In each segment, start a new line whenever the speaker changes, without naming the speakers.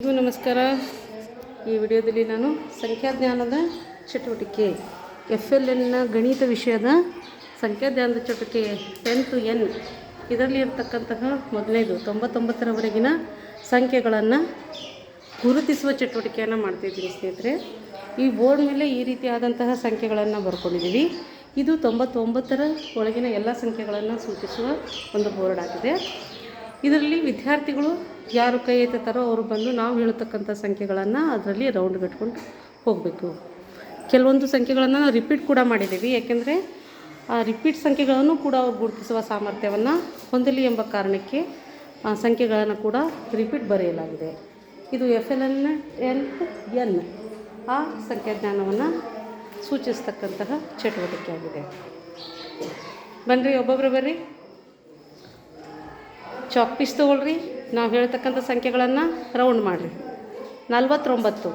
ಎಲ್ರಿಗೂ ನಮಸ್ಕಾರ. ಈ ವಿಡಿಯೋದಲ್ಲಿ ನಾನು ಸಂಖ್ಯಾಜ್ಞಾನದ ಚಟುವಟಿಕೆ ಎಫ್ ಎಲ್ ಎನ್ನ ಗಣಿತ ವಿಷಯದ ಸಂಖ್ಯಾಜ್ಞಾನದ ಚಟುವಟಿಕೆ ಟು ಎನ್ ಇದರಲ್ಲಿ ಇರತಕ್ಕಂತಹ ಮೊದಲನೇದು ತೊಂಬತ್ತೊಂಬತ್ತರವರೆಗಿನ ಸಂಖ್ಯೆಗಳನ್ನು ಗುರುತಿಸುವ ಚಟುವಟಿಕೆಯನ್ನು ಮಾಡ್ತಾಯಿದ್ದೀನಿ ಸ್ನೇಹಿತರೆ. ಈ ಬೋರ್ಡ್ ಮೇಲೆ ಈ ರೀತಿಯಾದಂತಹ ಸಂಖ್ಯೆಗಳನ್ನು ಬರ್ಕೊಂಡಿದ್ದೀವಿ. ಇದು ತೊಂಬತ್ತೊಂಬತ್ತರ ಒಳಗಿನ ಎಲ್ಲ ಸಂಖ್ಯೆಗಳನ್ನು ಸೂಚಿಸುವ ಒಂದು ಬೋರ್ಡ್ ಆಗಿದೆ. ಇದರಲ್ಲಿ ವಿದ್ಯಾರ್ಥಿಗಳು ಯಾರು ಕೈ ಎತ್ತುತ್ತಾರೋ ಅವರು ಬಂದು ನಾವು ಹೇಳ್ತಕ್ಕಂಥ ಸಂಖ್ಯೆಗಳನ್ನು ಅದರಲ್ಲಿ ರೌಂಡ್ ಕಟ್ಕೊಂಡು ಹೋಗಬೇಕು. ಕೆಲವೊಂದು ಸಂಖ್ಯೆಗಳನ್ನು ನಾವು ರಿಪೀಟ್ ಕೂಡ ಮಾಡಿದ್ದೀವಿ. ಯಾಕೆಂದರೆ ಆ ರಿಪೀಟ್ ಸಂಖ್ಯೆಗಳನ್ನು ಕೂಡ ಅವ್ರು ಗುರುತಿಸುವ ಸಾಮರ್ಥ್ಯವನ್ನು ಹೊಂದಲಿ ಎಂಬ ಕಾರಣಕ್ಕೆ ಆ ಸಂಖ್ಯೆಗಳನ್ನು ಕೂಡ ರಿಪೀಟ್ ಬರೆಯಲಾಗಿದೆ. ಇದು F L N L N ಆ ಸಂಖ್ಯಾಜ್ಞಾನವನ್ನು ಸೂಚಿಸ್ತಕ್ಕಂತಹ ಚಟುವಟಿಕೆ ಆಗಿದೆ. ಬನ್ನಿರಿ ಒಬ್ಬೊಬ್ಬರು ಬರ್ರಿ. ಚಾಕ್ ಪೀಸ್ ತೊಗೊಳ್ರಿ. ನಾವು ಹೇಳ್ತಕ್ಕಂಥ ಸಂಖ್ಯೆಗಳನ್ನು ರೌಂಡ್ ಮಾಡಿರಿ. ನಲ್ವತ್ತೊಂಬತ್ತು.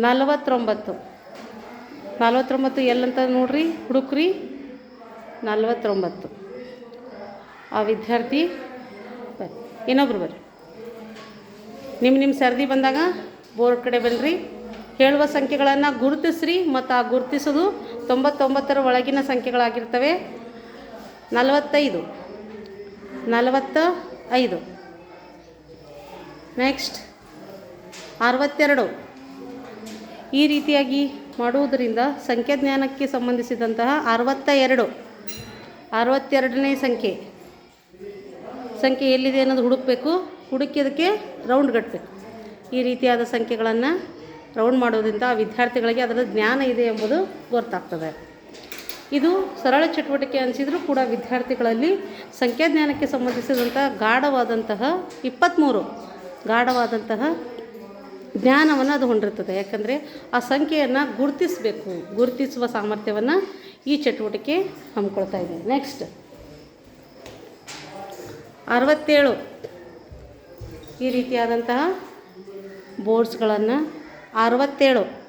ನಲ್ವತ್ತೊಂಬತ್ತು. ನಲ್ವತ್ತೊಂಬತ್ತು ಎಲ್ಲಂತ ನೋಡ್ರಿ, ಹುಡುಕ್ರಿ. ನಲ್ವತ್ತೊಂಬತ್ತು. ಆ ವಿದ್ಯಾರ್ಥಿ ಬರ್ರಿ ಇನ್ನೊಬ್ರು ಬರ್ರಿ. ನಿಮ್ಮ ನಿಮ್ಮ ಸರ್ದಿ ಬಂದಾಗ ಬೋರ್ಡ್ ಕಡೆ ಬನ್ನಿರಿ ಹೇಳುವ ಸಂಖ್ಯೆಗಳನ್ನು ಗುರುತಿಸ್ರಿ ಮತ್ತು ಆ ಗುರುತಿಸೋದು ತೊಂಬತ್ತೊಂಬತ್ತರ ಒಳಗಿನ ಸಂಖ್ಯೆಗಳಾಗಿರ್ತವೆ. ನಲವತ್ತೈದು. ನಲವತ್ತ ಐದು ನೆಕ್ಸ್ಟ್ ಅರವತ್ತೆರಡು. ಈ ರೀತಿಯಾಗಿ ಮಾಡುವುದರಿಂದ ಸಂಖ್ಯಾಜ್ಞಾನಕ್ಕೆ ಸಂಬಂಧಿಸಿದಂತಹ ಅರವತ್ತ ಎರಡು ಅರವತ್ತೆರಡನೇ ಸಂಖ್ಯೆ. ಸಂಖ್ಯೆ ಎಲ್ಲಿದೆ ಅನ್ನೋದು ಹುಡುಕಬೇಕು. ಹುಡುಕಿದಕ್ಕೆ ರೌಂಡ್ ಕಟ್ಟಬೇಕು ಈ ರೀತಿಯಾದ ಸಂಖ್ಯೆಗಳನ್ನು ರೌಂಡ್ ಮಾಡೋದ್ರಿಂದ ವಿದ್ಯಾರ್ಥಿಗಳಿಗೆ ಅದರ ಜ್ಞಾನ ಇದೆ ಎಂಬುದು ಗೊತ್ತಾಗ್ತದೆ. ಇದು ಸರಳ ಚಟುವಟಿಕೆ ಅನಿಸಿದರೂ ಕೂಡ ವಿದ್ಯಾರ್ಥಿಗಳಲ್ಲಿ ಸಂಖ್ಯಾಜ್ಞಾನಕ್ಕೆ ಸಂಬಂಧಿಸಿದಂಥ ಗಾಢವಾದಂತಹ ಇಪ್ಪತ್ತ್ಮೂರು ಗಾಢವಾದಂತಹ ಜ್ಞಾನವನ್ನು ಅದು ಹೊಂದಿರ್ತದೆ ಯಾಕಂದರೆ ಆ ಸಂಖ್ಯೆಯನ್ನು ಗುರುತಿಸಬೇಕು. ಗುರುತಿಸುವ ಸಾಮರ್ಥ್ಯವನ್ನು ಈ ಚಟುವಟಿಕೆ ಹಮ್ಮಿಕೊಳ್ತಾ ಇದೆ. ನೆಕ್ಸ್ಟ್ ಅರವತ್ತೇಳು. ಈ ರೀತಿಯಾದಂತಹ ಬೋರ್ಡ್ಸ್ಗಳನ್ನು ಅರವತ್ತೇಳು.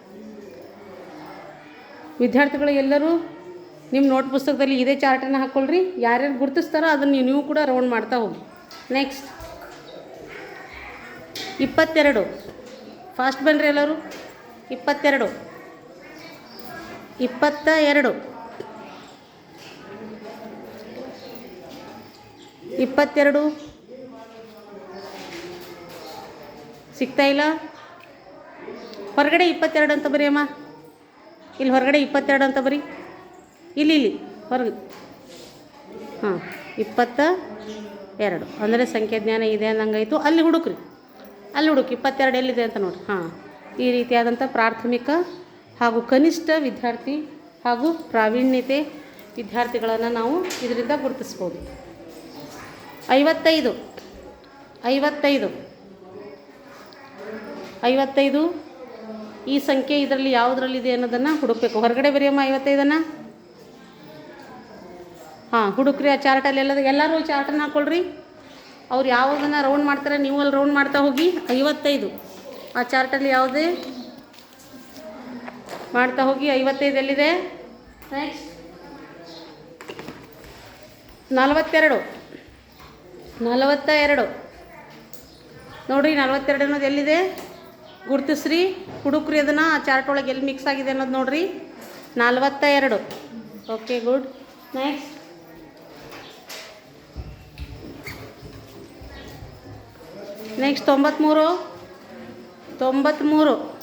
ವಿದ್ಯಾರ್ಥಿಗಳು ಎಲ್ಲರೂ ನಿಮ್ಮ ನೋಟ್ ಪುಸ್ತಕದಲ್ಲಿ ಇದೇ ಚಾರ್ಟನ್ನು ಹಾಕ್ಕೊಳ್ರಿ. ಯಾರ್ಯಾರು ಗುರುತಿಸ್ತಾರೋ ಅದನ್ನು ನೀವು ಕೂಡ ರೌಂಡ್ ಮಾಡ್ತಾ ಹೋಗಿ ನೆಕ್ಸ್ಟ್ ಇಪ್ಪತ್ತೆರಡು. ಫಾಸ್ಟ್ ಬನ್ನಿರಿ ಎಲ್ಲರೂ. ಇಪ್ಪತ್ತೆರಡು. ಇಪ್ಪತ್ತ ಎರಡು ಇಪ್ಪತ್ತೆರಡು. ಸಿಗ್ತಾ ಇಲ್ಲ? ಹೊರಗಡೆ ಇಪ್ಪತ್ತೆರಡು ಅಂತ ಬರೀ ಅಮ್ಮ. ಇಲ್ಲಿ ಹೊರಗಡೆ ಇಪ್ಪತ್ತೆರಡು ಅಂತ ಬರೀ. ಇಲ್ಲಿ ಇಲ್ಲಿ. ಹೊರಗೆ. ಹಾಂ ಇಪ್ಪತ್ತ ಎರಡು ಅಂದರೆ ಸಂಖ್ಯಾಜ್ಞಾನ ಇದೆ ಅನ್ನಂಗಾಯಿತು ಅಲ್ಲಿ ಹುಡುಕ್ರಿ. ಅಲ್ಲಿ ಹುಡುಕಿ, ಇಪ್ಪತ್ತೆರಡು ಎಲ್ಲಿದೆ ಅಂತ ನೋಡಿ ಹಾಂ, ಈ ರೀತಿಯಾದಂಥ ಪ್ರಾಥಮಿಕ ಹಾಗೂ ಕನಿಷ್ಠ ವಿದ್ಯಾರ್ಥಿ ಹಾಗೂ ಪ್ರಾವೀಣ್ಯತೆ ವಿದ್ಯಾರ್ಥಿಗಳನ್ನು ನಾವು ಇದರಿಂದ ಗುರುತಿಸ್ಬೋದು. ಐವತ್ತೈದು ಐವತ್ತೈದು ಐವತ್ತೈದು, ಈ ಸಂಖ್ಯೆ ಇದರಲ್ಲಿ ಯಾವುದರಲ್ಲಿದೆ ಅನ್ನೋದನ್ನು ಹುಡುಕಬೇಕು. ಹೊರಗಡೆ ಬರೆಯಮ್ಮ ಐವತ್ತೈದನ್ನು. ಹಾಂ, ಹುಡುಕ್ರಿ ಆ ಚಾರ್ಟಲ್ಲಿ ಎಲ್ಲದ ಎಲ್ಲರೂ ಚಾರ್ಟನ್ನು ಹಾಕ್ಕೊಳ್ರಿ ಅವ್ರು ಯಾವುದನ್ನು ರೌಂಡ್ ಮಾಡ್ತಾರೆ ನೀವು ಅಲ್ಲಿ ರೌಂಡ್ ಮಾಡ್ತಾ ಹೋಗಿ ಐವತ್ತೈದು. ಆ ಚಾರ್ಟಲ್ಲಿ ಯಾವುದೇ ಮಾಡ್ತಾ ಹೋಗಿ ಐವತ್ತೈದು ಎಲ್ಲಿದೆ? ನೆಕ್ಸ್ಟ್ ನಲವತ್ತೆರಡು. ನಲವತ್ತ ಎರಡು ನೋಡಿರಿ ನಲವತ್ತೆರಡು ಅನ್ನೋದು ಎಲ್ಲಿದೆ? ಗುರುತಿಸ್ರಿ ಹುಡುಕ್ರಿ ಅದನ್ನು ಆ ಚಾರ್ಟ್ ಒಳಗೆ ಎಲ್ಲಿ ಮಿಕ್ಸ್ ಆಗಿದೆ ಅನ್ನೋದು ನೋಡಿರಿ. ನಲವತ್ತ ಎರಡು ಓಕೆ ಗುಡ್ ನೆಕ್ಸ್ಟ್ ನೆಕ್ಸ್ಟ್ ತೊಂಬತ್ತ್ಮೂರು ತೊಂಬತ್ತ್ಮೂರು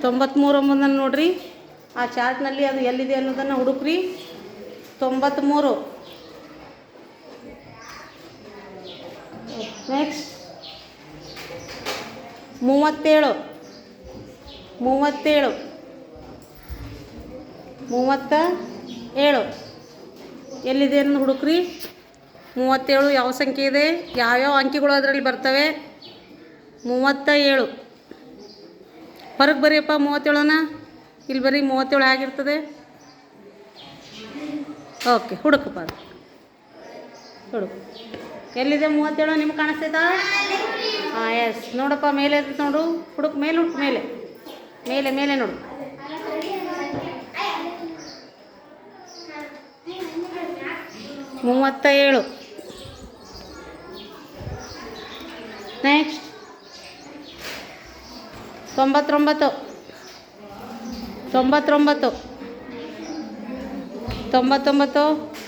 ತೊಂಬತ್ತ್ಮೂರು ಎಂಬುದನ್ನು ನೋಡಿರಿ. ಆ ಚಾರ್ಟ್ನಲ್ಲಿ ಅದು ಎಲ್ಲಿದೆ ಅನ್ನೋದನ್ನು ಹುಡುಕ್ರಿ. ತೊಂಬತ್ತ್ಮೂರು ನೆಕ್ಸ್ಟ್ ಮೂವತ್ತೇಳು. ಮೂವತ್ತೇಳು. ಮೂವತ್ತ ಏಳು. ಎಲ್ಲಿದೆ ಅನ್ನೋದು ಹುಡುಕ್ರಿ. ಮೂವತ್ತೇಳು ಯಾವ ಸಂಖ್ಯೆ ಇದೆ? ಯಾವ್ಯಾವ ಅಂಕಿಗಳು ಅದರಲ್ಲಿ ಬರ್ತವೆ? ಮೂವತ್ತ ಏಳು ಹೊರಗೆ ಬರೀಯಪ್ಪ ಮೂವತ್ತೇಳನ ಇಲ್ಲಿ ಬರೀ ಮೂವತ್ತೇಳು ಆಗಿರ್ತದೆ ಓಕೆ ಹುಡುಕಪ್ಪ ಅದು. ಹುಡುಕು. ಎಲ್ಲಿದೆ ಮೂವತ್ತೇಳು? ನಿಮ್ಗೆ ಕಾಣಿಸ್ತೈತಾ? ಹಾಂ ಎಸ್ ನೋಡಪ್ಪ, ಮೇಲೆ ನೋಡು. ಹುಡುಕ್, ಮೇಲೆ ಹುಡುಕ್ ಮೇಲೆ. ಮೇಲೆ ಮೇಲೆ ನೋಡು. ಮೂವತ್ತ ಏಳು ನೆಕ್ಸ್ಟ್ ತೊಂಬತ್ತೊಂಬತ್ತು. ತೊಂಬತ್ತೊಂಬತ್ತು. ತೊಂಬತ್ತೊಂಬತ್ತು.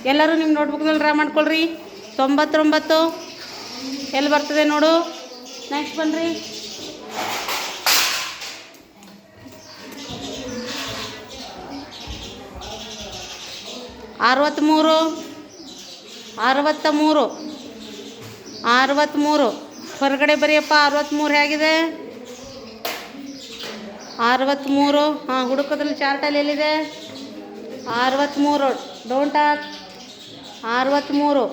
ಎಲ್ಲರೂ ನಿಮ್ಮ ನೋಟ್ಬುಕ್ನಲ್ಲಿ ಡ್ರಾ ಮಾಡ್ಕೊಳ್ರಿ. ತೊಂಬತ್ತೊಂಬತ್ತು. ಎಲ್ಲಿ ಬರ್ತದೆ ನೋಡು. ನೆಕ್ಸ್ಟ್ ಬನ್ನಿರಿ ಅರವತ್ತ್ಮೂರು. ಅರವತ್ತ ಮೂರು ಅರವತ್ತ್ಮೂರು ಹೊರಗಡೆ ಬರೆಯಪ್ಪ ಅರವತ್ತ್ಮೂರು ಹೇಗಿದೆ? ಅರವತ್ತ್ಮೂರು ಹಾಂ, ಹುಡುಕೋದ್ರಲ್ಲಿ ಚಾರ್ಟಲ್ಲಿ ಎಲ್ಲಿದೆ? ಅರವತ್ತ್ಮೂರು ಡೋಂಟ್ ಆಕ್ ಅರವತ್ತ್ಮೂರು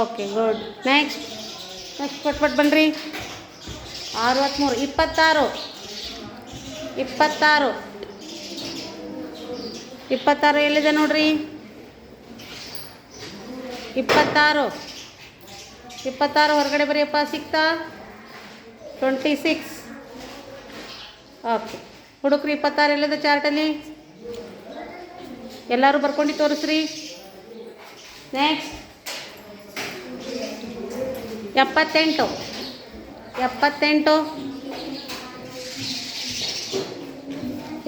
ಓಕೆ ಗುಡ್ ನೆಕ್ಸ್ಟ್ ನೆಕ್ಸ್ಟ್ ಕೊಟ್ಬಿಟ್ಟು ಬನ್ನಿರಿ ಅರವತ್ತ್ಮೂರು ಇಪ್ಪತ್ತಾರು. ಇಪ್ಪತ್ತಾರು. ಇಪ್ಪತ್ತಾರು ಎಲ್ಲಿದೆ ನೋಡ್ರಿ? ಇಪ್ಪತ್ತಾರು. ಇಪ್ಪತ್ತಾರು ಹೊರಗಡೆ ಬರೆಯಪ್ಪ, ಸಿಕ್ತಾ? ಟ್ವೆಂಟಿ ಸಿಕ್ಸ್ ಓಕೆ ಹುಡುಕ್ರಿ ಇಪ್ಪತ್ತಾರು ಎಲ್ಲಿದೆ ಚಾರ್ಟಲ್ಲಿ ಎಲ್ಲರೂ ಬರ್ಕೊಂಡು ತೋರಿಸ್ರಿ. ನೆಕ್ಸ್ಟ್ ಎಪ್ಪತ್ತೆಂಟು. ಎಪ್ಪತ್ತೆಂಟು.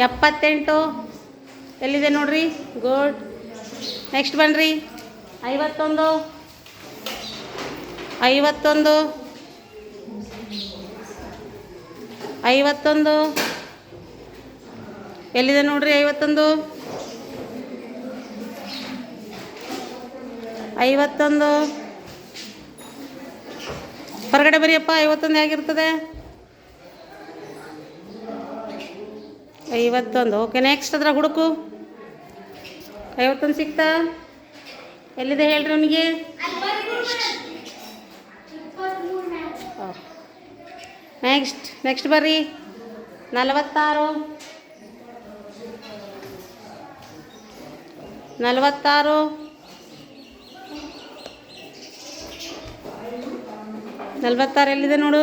ಎಪ್ಪತ್ತೆಂಟು. ಎಲ್ಲಿದೆ ನೋಡ್ರಿ? ಗುಡ್ ನೆಕ್ಸ್ಟ್ ಬನ್ನಿರಿ ಐವತ್ತೊಂದು. ಐವತ್ತೊಂದು. ಐವತ್ತೊಂದು. ಎಲ್ಲಿದೆ ನೋಡ್ರಿ ಐವತ್ತೊಂದು? ಐವತ್ತೊಂದು. ಹೊರಗಡೆ ಬರಿಯಪ್ಪ, ಐವತ್ತೊಂದು ಹೇಗಿರ್ತದೆ ಐವತ್ತೊಂದು, ಓಕೆ ನೆಕ್ಸ್ಟ್ ಅದ್ರ ಹುಡುಕು. ಐವತ್ತೊಂದು ಸಿಕ್ತಾ ಎಲ್ಲಿದೆ ಹೇಳ್ರಿ ಅವನಿಗೆ ನೆಕ್ಸ್ಟ್ ನೆಕ್ಸ್ಟ್ ಬರ್ರಿ. ನಲವತ್ತಾರು. ನಲವತ್ತಾರು. ನಲವತ್ತಾರು ಎಲ್ಲಿದೆ ನೋಡು?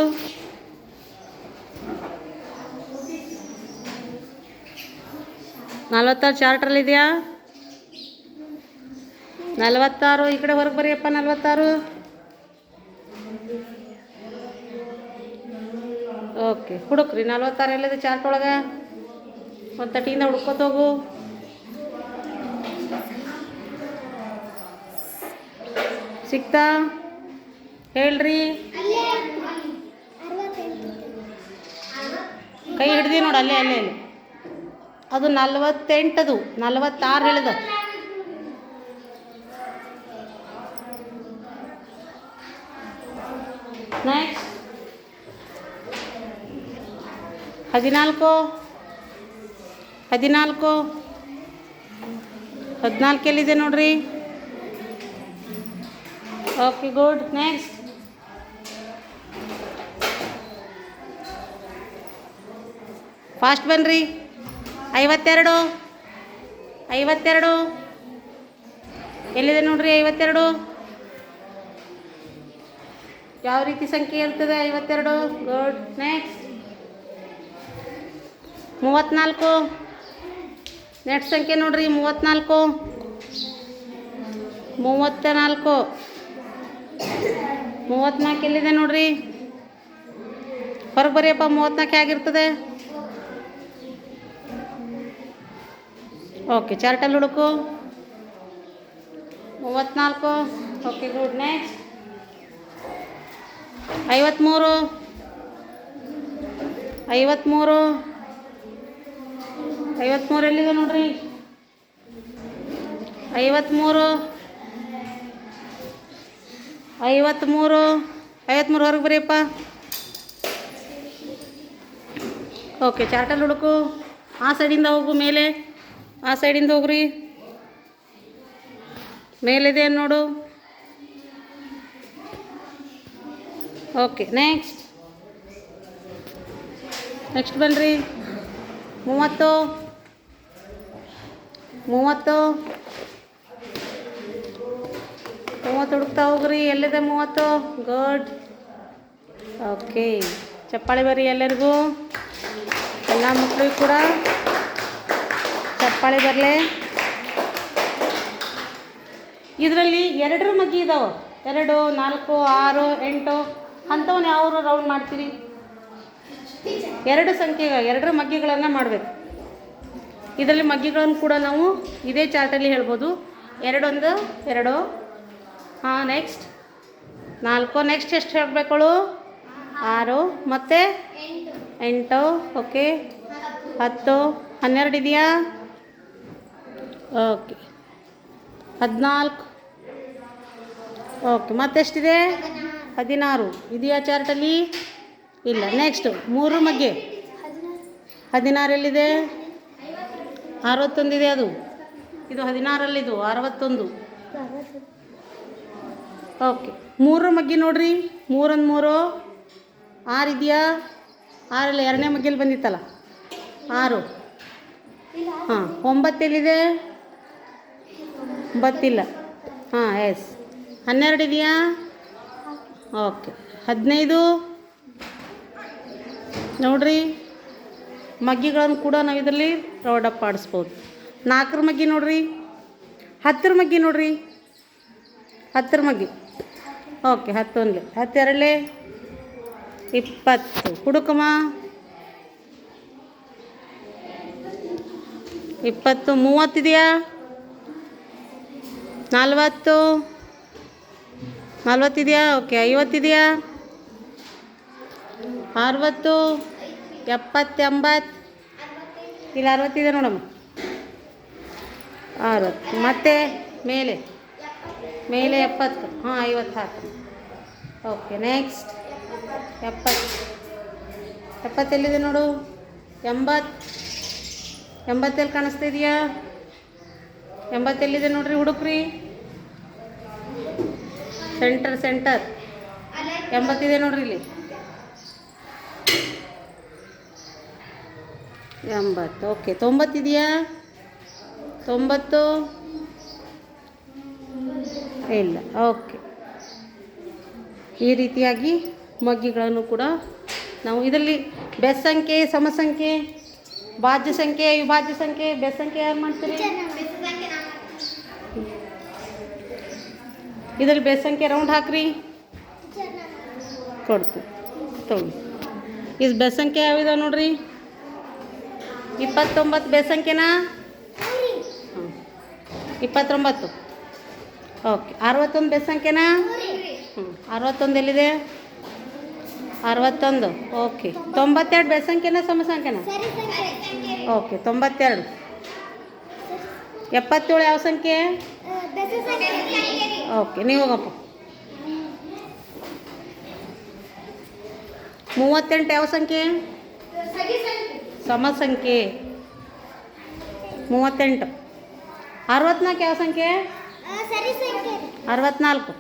ನಲವತ್ತಾರು ಚಾರ್ಟ್ರಲ್ಲಿದೆಯಾ ನಲವತ್ತಾರು, ಈ ಕಡೆ ಹೊರಗೆ ಬರೀಯಪ್ಪ ನಲವತ್ತಾರು. ಓಕೆ. ಹುಡುಕ್ರಿ, ನಲ್ವತ್ತಾರು ಎಲ್ಲಿದೆ ಚಾರ್ಟ್ ಒಳಗೆ. ಒಂದು ತಟಿಯಿಂದ ಹುಡ್ಕೋತೋಗು ಸಿಕ್ತಾ? ಹೇಳ್ರಿ. ಕೈ ಹಿಡ್ದಿ ನೋಡಿ, ಅಲ್ಲೇ ಅಲ್ಲೇ, ಅಲ್ಲಿ. ಅದು ನಲ್ವತ್ತೆಂಟದು, ನಲ್ವತ್ತಾರು ಹೇಳಿದ. ನೆಕ್ಸ್ಟ್ ಹದಿನಾಲ್ಕು ಹದಿನಾಲ್ಕು ಹದಿನಾಲ್ಕು ಎಲ್ಲಿದೆ ನೋಡ್ರಿ? ಓಕೆ ಗುಡ್ ನೆಕ್ಸ್ಟ್ ಫಾಸ್ಟ್ ಬನ್ನಿರಿ ಐವತ್ತೆರಡು ಐವತ್ತೆರಡು. ಎಲ್ಲಿದೆ ನೋಡ್ರಿ ಐವತ್ತೆರಡು? ಯಾವ ರೀತಿ ಸಂಖ್ಯೆ ಇರ್ತದೆ ಐವತ್ತೆರಡು? ಗುಡ್ ನೆಕ್ಸ್ಟ್ ಮೂವತ್ತ್ನಾಲ್ಕು ನೆಟ್ ಸಂಖ್ಯೆ ನೋಡ್ರಿ ಮೂವತ್ತ್ನಾಲ್ಕು. ಮೂವತ್ತ ನಾಲ್ಕು ಮೂವತ್ತ್ನಾಲ್ಕು ಎಲ್ಲಿದೆ ನೋಡ್ರಿ? ಹೊರಗೆ ಬರೆಯಪ್ಪ ಮೂವತ್ತ್ನಾಲ್ಕು ಆಗಿರ್ತದೆ. ಓಕೆ ಚಾರ್ಟಲ್ಲಿ ಹುಡುಕು. ಮೂವತ್ತ್ನಾಲ್ಕು ಓಕೆ ಗುಡ್ ನೆಕ್ಸ್ಟ್ ಐವತ್ತ್ಮೂರು ಐವತ್ತ್ಮೂರು ಐವತ್ತ್ಮೂರು ಎಲ್ಲಿದೆ ನೋಡ್ರಿ. ಐವತ್ತ್ಮೂರು ಐವತ್ತ್ಮೂರು ಐವತ್ಮೂರು ಹೊರಗೆ ಬರೀಪ್ಪ. ಓಕೆ ಚಾರ್ಟಲ್ಲಿ ಹುಡುಕು. ಆ ಸೈಡಿಂದ ಹೋಗು, ಮೇಲೆ. ಆ ಸೈಡಿಂದ ಹೋಗ್ರಿ. ಮೇಲಿದೆ ನೋಡು? ಓಕೆ ನೆಕ್ಸ್ಟ್ ನೆಕ್ಸ್ಟ್ ಬನ್ನಿರಿ ಮೂವತ್ತು. ಮೂವತ್ತು. ಮೂವತ್ತು ಹುಡುಕ್ತಾ ಹೋಗ್ರಿ, ಎಲ್ಲಿದೆ ಮೂವತ್ತು? ಗುಡ್ ಓಕೆ ಚಪ್ಪಾಳೆ ಬರ್ರಿ ಎಲ್ಲರಿಗೂ. ಎಲ್ಲ ಮಕ್ಕಳಿಗೂ ಕೂಡ ಚಪ್ಪಾಳೆ ಬರಲೆ. ಇದರಲ್ಲಿ ಎರಡರ ಮಗ್ಗಿ ಇದಾವೆ. ಎರಡು, ನಾಲ್ಕು, ಆರು, ಎಂಟು. ಅಂಥವನ್ನ ಯಾವ ರೌಂಡ್ ಮಾಡ್ತೀರಿ? ಎರಡು ಸಂಖ್ಯೆಗಳ ಎರಡರ ಮಗ್ಗಿಗಳನ್ನು ಮಾಡಬೇಕು. ಇದರಲ್ಲಿ ಮಗ್ಗಿಗಳನ್ನು ಕೂಡ ನಾವು ಇದೇ ಚಾರ್ಟಲ್ಲಿ ಹೇಳ್ಬೋದು. ಎರಡೊಂದು, ಎರಡು. ಹಾಂ ನೆಕ್ಸ್ಟ್ ನಾಲ್ಕು ನೆಕ್ಸ್ಟ್ ಎಷ್ಟು ಹೇಳಬೇಕಳು? ಆರು. ಮತ್ತು? ಎಂಟು. ಓಕೆ ಹತ್ತು. ಹನ್ನೆರಡು ಇದೆಯಾ? ಓಕೆ ಹದಿನಾಲ್ಕು. ಓಕೆ ಮತ್ತೆಷ್ಟಿದೆ? ಹದಿನಾರು. ಇದೆಯಾ ಚಾರ್ಟಲ್ಲಿ ಇಲ್ಲ. ನೆಕ್ಸ್ಟು ಮೂರು ಮಗ್ಗೆ. ಹದಿನಾರು ಎಲ್ಲಿದೆ? ಅರವತ್ತೊಂದಿದೆ ಅದು. ಇದು ಹದಿನಾರಲ್ಲಿದು, ಅರವತ್ತೊಂದು. ಓಕೆ ಮೂರು ಮಗ್ಗಿ ನೋಡ್ರಿ. ಮೂರೊಂದು ಮೂರು. ಆರು ಇದೆಯಾ? ಆರಲ್ಲಿ ಎರಡನೇ ಮಗ್ಗಿಲಿ ಬಂದಿತ್ತಲ್ಲ? ಆರು. ಹಾಂ ಒಂಬತ್ತೆಲ್ಲಿದೆ ಒಂಬತ್ತಿಲ್ಲ. ಹಾಂ ಎಸ್ ಹನ್ನೆರಡು ಇದೆಯಾ? ಓಕೆ ಹದಿನೈದು? ನೋಡ್ರಿ. ಮಗ್ಗಿಗಳನ್ನು ಕೂಡ ನಾವು ಇದರಲ್ಲಿ ರೌಡಪ್ ಆಡಿಸ್ಬೋದು ನಾಲ್ಕರ ಮಗ್ಗಿ ನೋಡ್ರಿ. ಹತ್ತರ ಮಗ್ಗಿ ನೋಡ್ರಿ. ಹತ್ತರ ಮಗ್ಗಿ. ಓಕೆ ಹತ್ತೊಂದು ಹತ್ತೆರಡಲೆ ಇಪ್ಪತ್ತು. ಹುಡುಕಮ್ಮ. ಇಪ್ಪತ್ತು. ಮೂವತ್ತಿದೆಯಾ ನಲ್ವತ್ತು. ನಲ್ವತ್ತಿದೆಯಾ ಓಕೆ ಐವತ್ತಿದೆಯಾ ಅರವತ್ತು. ಎಪ್ಪತ್ತು, ಎಂಬತ್ತು. ಇಲ್ಲ, ಅರವತ್ತಿದೆ ನೋಡಮ್ಮ. ಅರವತ್ತು. ಮತ್ತೆ ಮೇಲೆ. ಮೇಲೆ ಎಪ್ಪತ್ತು. ಹಾಂ ಐವತ್ತು ಹಾಕು ಓಕೆ ನೆಕ್ಸ್ಟ್ ಎಪ್ಪತ್ತು. ಎಪ್ಪತ್ತೆಲ್ಲಿದೆ ನೋಡು? ಎಂಬತ್ತು ಎಂಬತ್ತೆಲ್ಲಿ ಕಾಣಿಸ್ತಾ ಇದೆಯಾ? ಎಂಬತ್ತೆಲ್ಲಿದೆ ನೋಡ್ರಿ ಹುಡುಕ್ರಿ. ಸೆಂಟರ್ ಸೆಂಟರ್ ಎಂಬತ್ತಿದೆ ನೋಡ್ರಿ ಇಲ್ಲಿ. ಎಂಬತ್ತು. ಓಕೆ ತೊಂಬತ್ತಿದೆಯಾ ತೊಂಬತ್ತು? ಇಲ್ಲ ಓಕೆ ಈ ರೀತಿಯಾಗಿ ಮಗ್ಗಿಗಳನ್ನು ಕೂಡ ನಾವು ಇದರಲ್ಲಿ ಬೆಸ್ಸಂಖ್ಯೆ ಸಮಸಂಖ್ಯೆ ಭಾಜ್ಯ ಸಂಖ್ಯೆ ವಿಭಾಜ್ಯ ಸಂಖ್ಯೆ ಬೆಸ್ ಸಂಖ್ಯೆ ಯಾರು ಮಾಡ್ತೀರಿ ಇದರಲ್ಲಿ ಬೆಸ್ ಸಂಖ್ಯೆ ರೌಂಡ್ ಹಾಕ್ರಿ. ಕೊಡ್ತೀವಿ. ತೊಗೊಳ್ಳಿ. ಇದು ಬೆಸ್ ಸಂಖ್ಯೆ ಯಾವಿದಾವೆ ನೋಡ್ರಿ? ಇಪ್ಪತ್ತೊಂಬತ್ತು ಬೇಸಂಖ್ಯೆನಾ ಹ್ಞೂ ಇಪ್ಪತ್ತೊಂಬತ್ತು. ಓಕೆ. ಅರವತ್ತೊಂದು ಬೇಸಂಖ್ಯೆನಾ ಸಂಖ್ಯೆನಾ ಹ್ಞೂ ಅರವತ್ತೊಂದು ಎಲ್ಲಿದೆ? ಅರವತ್ತೊಂದು. ಓಕೆ. ತೊಂಬತ್ತೆರಡು ಬೆಸ್ ಸಂಖ್ಯೆನಾ ಸಮ ಓಕೆ. ತೊಂಬತ್ತೆರಡು. ಎಪ್ಪತ್ತೇಳು ಯಾವ ಸಂಖ್ಯೆ? ಓಕೆ. ನೀವು ಹೋಗಪ್ಪ. ಮೂವತ್ತೆಂಟು ಯಾವ ಸಂಖ್ಯೆ? ಸಮ ಸಂಖ್ಯೆ ಮೂವತ್ತೆಂಟು. ಅರವತ್ನಾಲ್ಕು ಯಾವ ಸಂಖ್ಯೆ? ಅರವತ್ನಾಲ್ಕು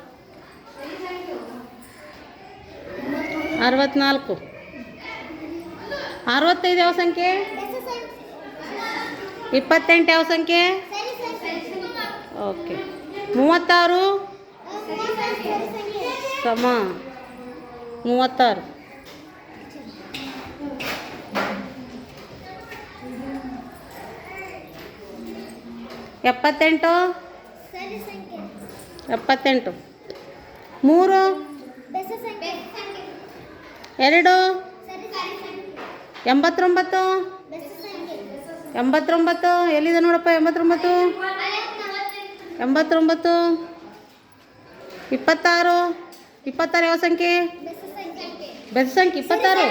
ಅರವತ್ನಾಲ್ಕು ಅರವತ್ತೈದು ಯಾವ ಸಂಖ್ಯೆ? ಇಪ್ಪತ್ತೆಂಟು ಯಾವ ಸಂಖ್ಯೆ? ಓಕೆ. ಮೂವತ್ತಾರು? ಸಮ. ಮೂವತ್ತಾರು. ಎಪ್ಪತ್ತೆಂಟು? ಎಪ್ಪತ್ತೆಂಟು. ಮೂರು? ಎರಡು? ಎಂಬತ್ತೊಂಬತ್ತು? ಎಂಬತ್ತೊಂಬತ್ತು? ಎಲ್ಲಿದೆ ನೋಡಪ್ಪ ಎಂಬತ್ತೊಂಬತ್ತು? ಎಂಬತ್ತೊಂಬತ್ತು. ಇಪ್ಪತ್ತಾರು? ಇಪ್ಪತ್ತಾರು ಯಾವ ಸಂಖ್ಯೆ? ಬೆಸ ಸಂಖ್ಯೆ. ಇಪ್ಪತ್ತಾರು?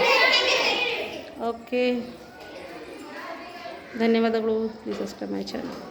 ಓಕೆ. ಧನ್ಯವಾದಗಳು. ಪ್ಲೀಸ್ ಅಷ್ಟೇ ಮೈ ಚಾನಲ್